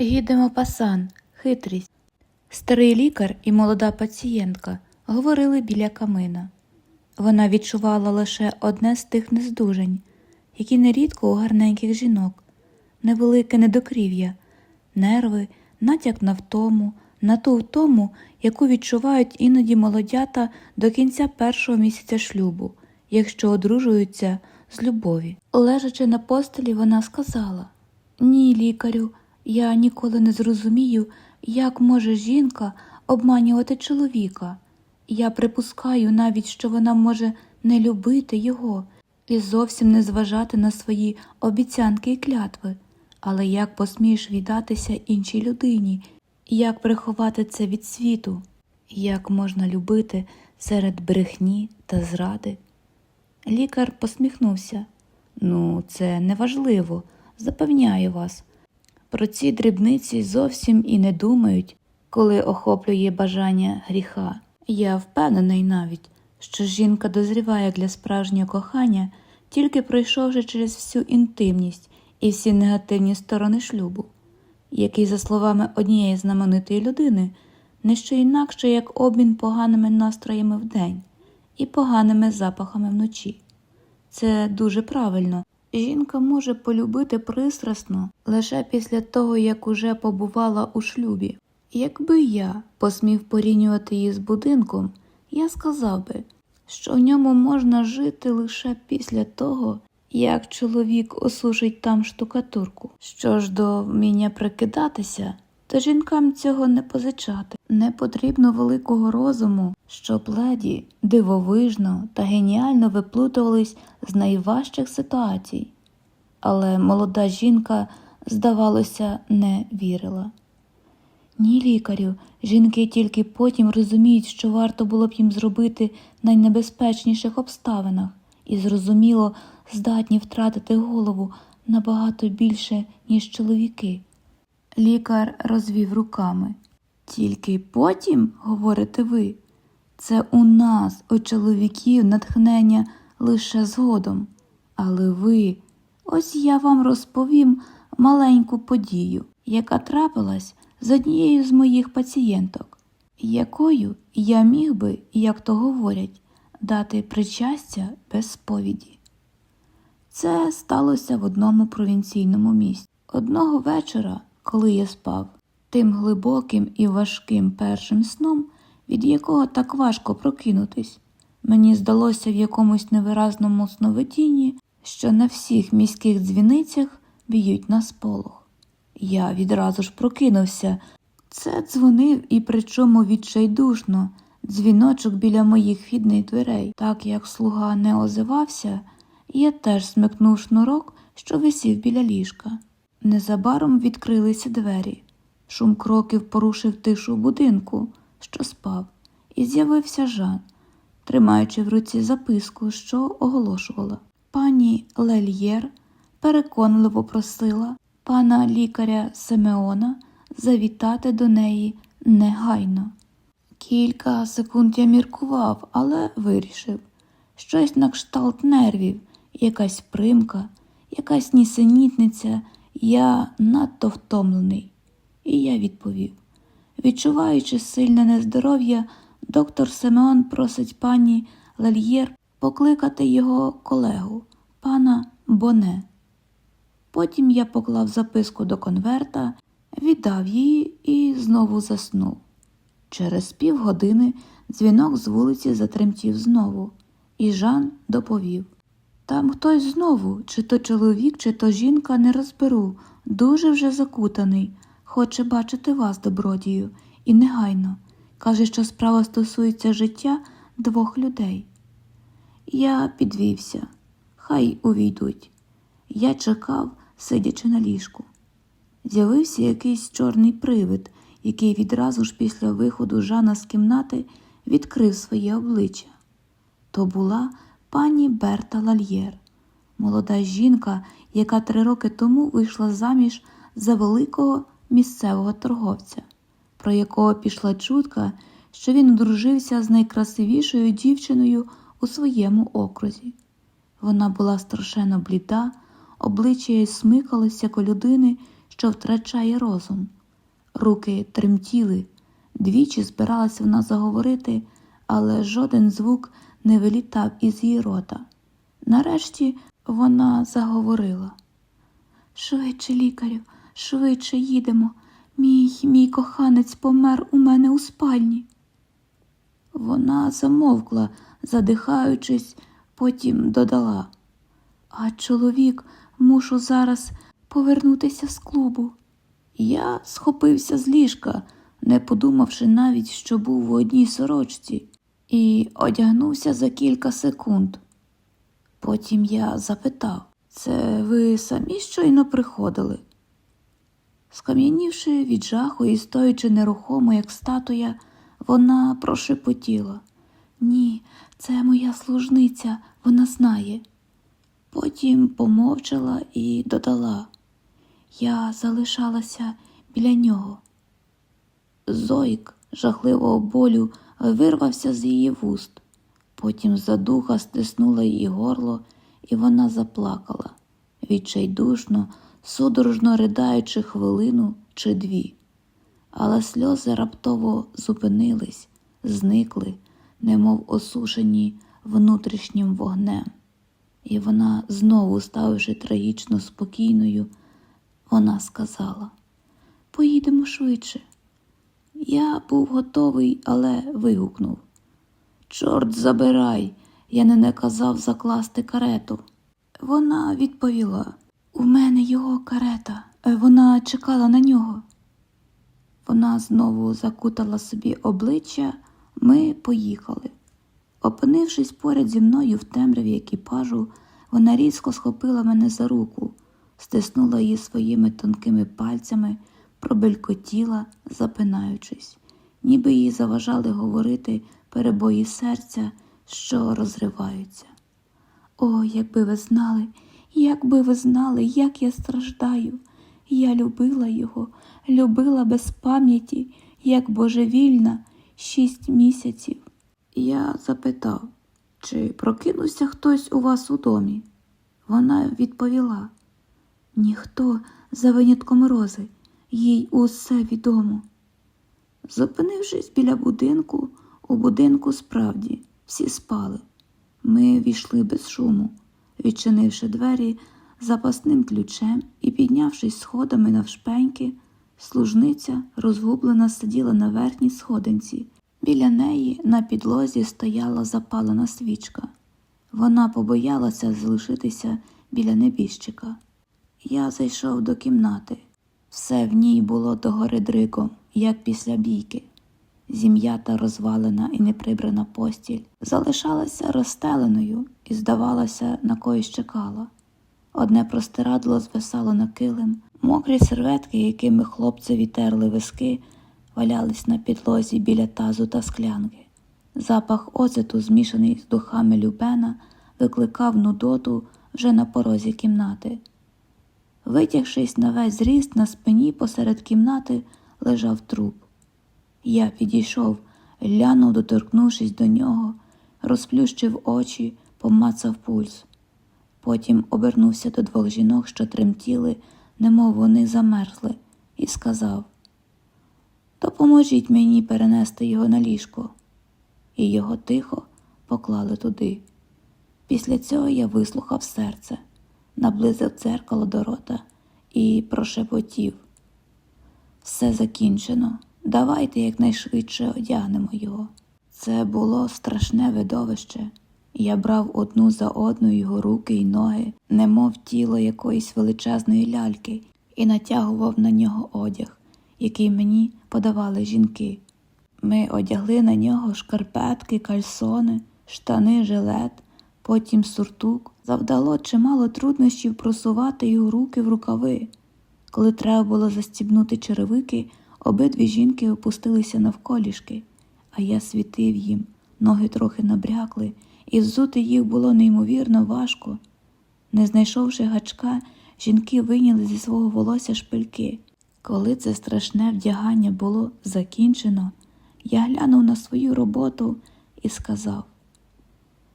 Гідемо пасан, хитрість. Старий лікар і молода пацієнтка говорили біля камина. Вона відчувала лише одне з тих нездужень, які нерідко у гарненьких жінок, невелике недокрів'я, нерви, натяк на втому, на ту втому, яку відчувають іноді молодята до кінця першого місяця шлюбу, якщо одружуються з любові. Лежачи на постелі, вона сказала Ні, лікарю, я ніколи не зрозумію, як може жінка обманювати чоловіка. Я припускаю навіть, що вона може не любити його і зовсім не зважати на свої обіцянки і клятви. Але як посмієш віддатися іншій людині, як приховати це від світу, як можна любити серед брехні та зради? Лікар посміхнувся. Ну, це неважливо, запевняю вас. Про ці дрібниці зовсім і не думають, коли охоплює бажання гріха. Я впевнений навіть, що жінка дозріває для справжнього кохання, тільки пройшовши через всю інтимність і всі негативні сторони шлюбу, який, за словами однієї знаменитої людини, не що інакше, як обмін поганими настроями вдень і поганими запахами вночі. Це дуже правильно. Жінка може полюбити пристрасно лише після того, як уже побувала у шлюбі. Якби я посмів порівнювати її з будинком, я сказав би, що в ньому можна жити лише після того, як чоловік осушить там штукатурку. Що ж до вміння прикидатися, то жінкам цього не позичати. Не потрібно великого розуму, щоб леді дивовижно та геніально виплутувались з найважчих ситуацій. Але молода жінка, здавалося, не вірила. Ні, лікарю, жінки тільки потім розуміють, що варто було б їм зробити в найнебезпечніших обставинах, і зрозуміло, здатні втратити голову набагато більше, ніж чоловіки. Лікар розвів руками. Тільки потім, говорите ви, це у нас, у чоловіків, натхнення лише згодом. Але ви, ось я вам розповім маленьку подію, яка трапилась з однією з моїх пацієнток, якою я міг би, як то говорять, дати причастя без сповіді. Це сталося в одному провінційному місті. Одного вечора, коли я спав, тим глибоким і важким першим сном, від якого так важко прокинутись, мені здалося в якомусь невиразному сновидінні, що на всіх міських дзвіницях б'ють на сполох. Я відразу ж прокинувся. Це дзвонив і причому відчайдушно, дзвіночок біля моїх вхідних дверей. Так як слуга не озивався, я теж смикнув шнурок, що висів біля ліжка. Незабаром відкрилися двері. Шум кроків порушив тишу будинку, що спав, і з'явився Жан, тримаючи в руці записку, що оголошувала. Пані Лельєр переконливо просила пана лікаря Симеона завітати до неї негайно. Кілька секунд я міркував, але вирішив щось на кшталт нервів, якась примка, якась нісенітниця, я надто втомлений. І я відповів. Відчуваючи сильне нездоров'я, доктор Симеон просить пані Лельєр покликати його колегу, пана Боне. Потім я поклав записку до конверта, віддав її і знову заснув. Через півгодини дзвінок з вулиці затремтів знову, і Жан доповів там хтось знову, чи то чоловік, чи то жінка, не розберу, дуже вже закутаний, хоче бачити вас, добродію, і негайно. Каже, що справа стосується життя двох людей. Я підвівся, хай увійдуть. Я чекав, сидячи на ліжку. З'явився якийсь чорний привид, який відразу ж після виходу Жана з кімнати відкрив своє обличчя. То була пані Берта Лальєр, молода жінка, яка три роки тому вийшла заміж за великого місцевого торговця, про якого пішла чутка, що він одружився з найкрасивішою дівчиною у своєму окрузі. Вона була страшенно бліда, обличчя її смикалося як у людини, що втрачає розум. Руки тремтіли, двічі збиралась вона заговорити, але жоден звук не вилітав із її рота. Нарешті вона заговорила. Швидше, лікарю, швидше їдемо. Мій мій коханець помер у мене у спальні. Вона замовкла, задихаючись, потім додала. А чоловік мушу зараз повернутися з клубу. Я схопився з ліжка, не подумавши навіть, що був в одній сорочці, і одягнувся за кілька секунд. Потім я запитав, це ви самі щойно приходили? Скам'янівши від жаху і стоячи нерухомо, як статуя, вона прошепотіла. Ні, це моя служниця, вона знає. Потім помовчала і додала. Я залишалася біля нього. Зойк жахливого болю вирвався з її вуст. Потім задуха стиснула її горло, і вона заплакала, відчайдушно, судорожно ридаючи хвилину чи дві. Але сльози раптово зупинились, зникли, немов осушені внутрішнім вогнем. І вона, знову ставши трагічно спокійною, вона сказала Поїдемо швидше. Я був готовий, але вигукнув. Чорт забирай, я не наказав закласти карету. Вона відповіла У мене його карета, Е, вона чекала на нього. Вона знову закутала собі обличчя, ми поїхали. Опинившись поряд зі мною в темряві екіпажу, вона різко схопила мене за руку, стиснула її своїми тонкими пальцями, пробелькотіла, запинаючись, ніби їй заважали говорити перебої серця, що розриваються. О, якби ви знали, якби ви знали, як я страждаю. Я любила його, любила без пам'яті, як божевільна, шість місяців. Я запитав, чи прокинувся хтось у вас у домі? Вона відповіла ніхто за винятком рози, їй усе відомо. Зупинившись біля будинку, у будинку справді всі спали. Ми війшли без шуму, відчинивши двері запасним ключем і піднявшись сходами навшпеньки, служниця розгублена сиділа на верхній сходинці. Біля неї на підлозі стояла запалена свічка. Вона побоялася залишитися біля небіжчика. Я зайшов до кімнати. Все в ній було догори дригом, як після бійки. Зім'ята розвалена і неприбрана постіль залишалася розстеленою і, здавалося, на когось чекала. Одне простирадло звисало на килим, мокрі серветки, якими хлопцеві терли виски, валялись на підлозі біля тазу та склянки. Запах оцету, змішаний з духами Любена, викликав нудоту вже на порозі кімнати. Витягшись на весь зріст на спині посеред кімнати, лежав труп. Я підійшов, глянув, доторкнувшись до нього, розплющив очі, помацав пульс. Потім обернувся до двох жінок, що тремтіли, немов вони замерзли, і сказав Допоможіть мені перенести його на ліжко. І його тихо поклали туди. Після цього я вислухав серце, наблизив дзеркало до рота і прошепотів. Все закінчено. Давайте якнайшвидше одягнемо його. Це було страшне видовище. Я брав одну за одну його руки й ноги, немов тіло якоїсь величезної ляльки, і натягував на нього одяг, який мені подавали жінки. Ми одягли на нього шкарпетки, кальсони, штани, жилет, потім суртук. Завдало чимало труднощів просувати його руки в рукави. Коли треба було застібнути черевики, обидві жінки опустилися навколішки, а я світив їм, ноги трохи набрякли, і взути їх було неймовірно важко. Не знайшовши гачка, жінки вийняли зі свого волосся шпильки. Коли це страшне вдягання було закінчено, я глянув на свою роботу і сказав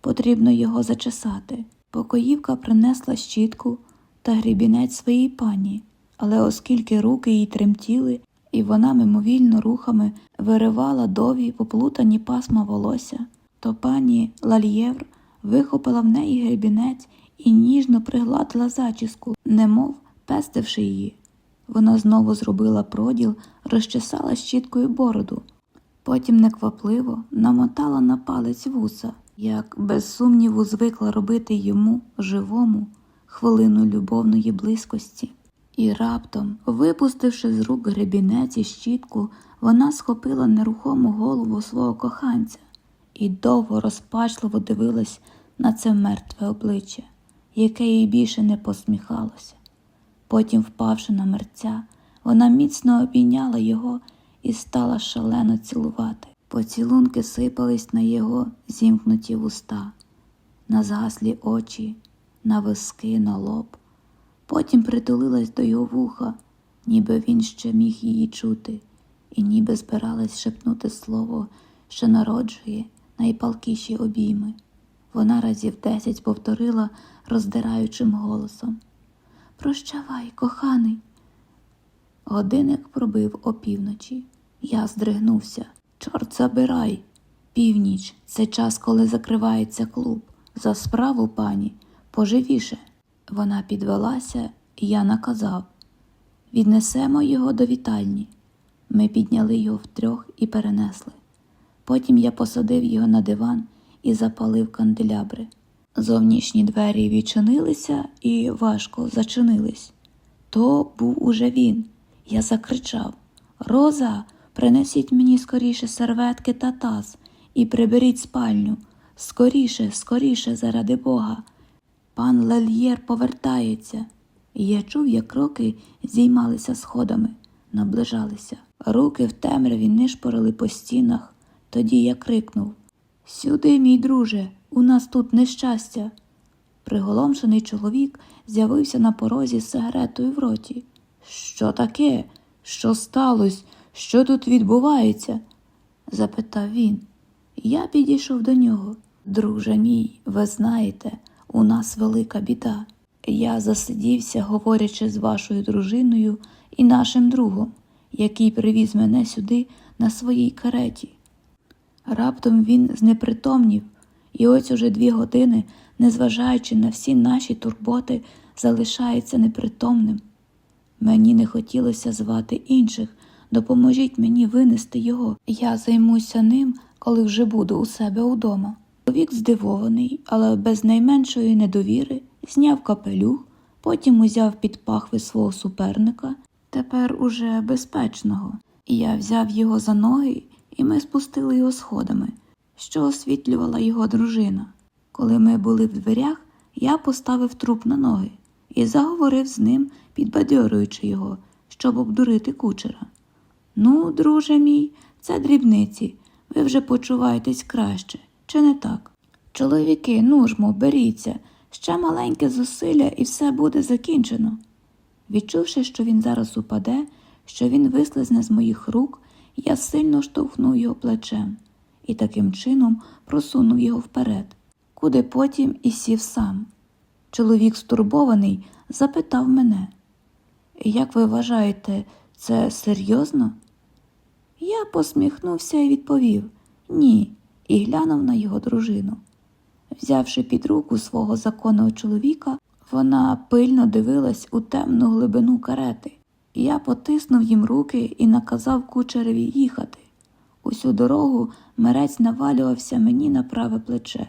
потрібно його зачесати. Покоївка принесла щітку та грібінець своїй пані, але оскільки руки їй тремтіли, і вона мимовільно рухами виривала довгі поплутані пасма волосся, то пані Лальєвр вихопила в неї гребінець і ніжно пригладила зачіску, немов пестивши її. Вона знову зробила проділ, розчесала щіткою бороду, потім неквапливо намотала на палець вуса, як без сумніву звикла робити йому живому хвилину любовної близькості. І раптом, випустивши з рук гребінець і щітку, вона схопила нерухому голову свого коханця і довго розпачливо дивилась на це мертве обличчя, яке їй більше не посміхалося. Потім, впавши на мерця, вона міцно обійняла його і стала шалено цілувати. Поцілунки сипались на його зімкнуті вуста, на згаслі очі, на виски, на лоб. Потім притулилась до його вуха, ніби він ще міг її чути, і ніби збиралась шепнути слово, що народжує найпалкіші обійми. Вона разів десять повторила роздираючим голосом. Прощавай, коханий. Годинник пробив опівночі. Я здригнувся. Чорт забирай. Північ це час, коли закривається клуб. За справу, пані, поживіше. Вона підвелася, і я наказав віднесемо його до вітальні. Ми підняли його втрьох і перенесли. Потім я посадив його на диван і запалив канделябри. Зовнішні двері відчинилися і важко зачинились. То був уже він. Я закричав Роза, принесіть мені скоріше серветки та таз і приберіть спальню. Скоріше, скоріше, заради Бога. Пан Лельєр повертається. І я чув, як кроки зіймалися сходами, наближалися. Руки в темряві нишпорили по стінах. Тоді я крикнув Сюди, мій друже, у нас тут нещастя. Приголомшений чоловік з'явився на порозі з сигаретою в роті. Що таке? Що сталося? Що тут відбувається? запитав він. Я підійшов до нього. Друже мій, ви знаєте, у нас велика біда. Я засидівся, говорячи з вашою дружиною і нашим другом, який привіз мене сюди на своїй кареті. Раптом він знепритомнів, і ось уже дві години, незважаючи на всі наші турботи, залишається непритомним. Мені не хотілося звати інших, допоможіть мені винести його. Я займуся ним, коли вже буду у себе удома. Чоловік здивований, але без найменшої недовіри, зняв капелюх, потім узяв під пахви свого суперника, тепер уже безпечного. Я взяв його за ноги, і ми спустили його сходами, що освітлювала його дружина. Коли ми були в дверях, я поставив труп на ноги і заговорив з ним, підбадьорюючи його, щоб обдурити кучера. Ну, друже мій, це дрібниці. Ви вже почуваєтесь краще, чи не так? Чоловіки, ну ж мо, беріться, ще маленьке зусилля і все буде закінчено. Відчувши, що він зараз упаде, що він вислизне з моїх рук, я сильно штовхнув його плечем і таким чином просунув його вперед, куди потім і сів сам. Чоловік стурбований запитав мене, як ви вважаєте, це серйозно? Я посміхнувся і відповів ні, і глянув на його дружину. Взявши під руку свого законного чоловіка, вона пильно дивилась у темну глибину карети. Я потиснув їм руки і наказав кучереві їхати. Усю дорогу мерець навалювався мені на праве плече.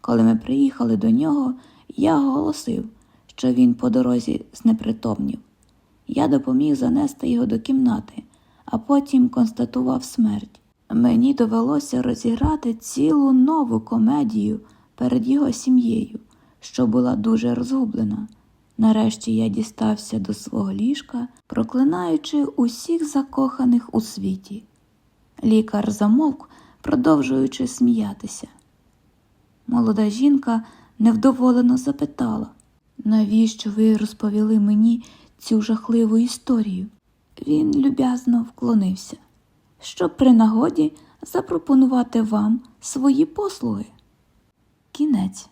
Коли ми приїхали до нього, я оголосив, що він по дорозі знепритомнів. Я допоміг занести його до кімнати, а потім констатував смерть. Мені довелося розіграти цілу нову комедію перед його сім'єю, що була дуже розгублена. Нарешті я дістався до свого ліжка, проклинаючи усіх закоханих у світі. Лікар замовк, продовжуючи сміятися. Молода жінка невдоволено запитала, навіщо ви розповіли мені цю жахливу історію? Він люб'язно вклонився, щоб при нагоді запропонувати вам свої послуги. Кінець.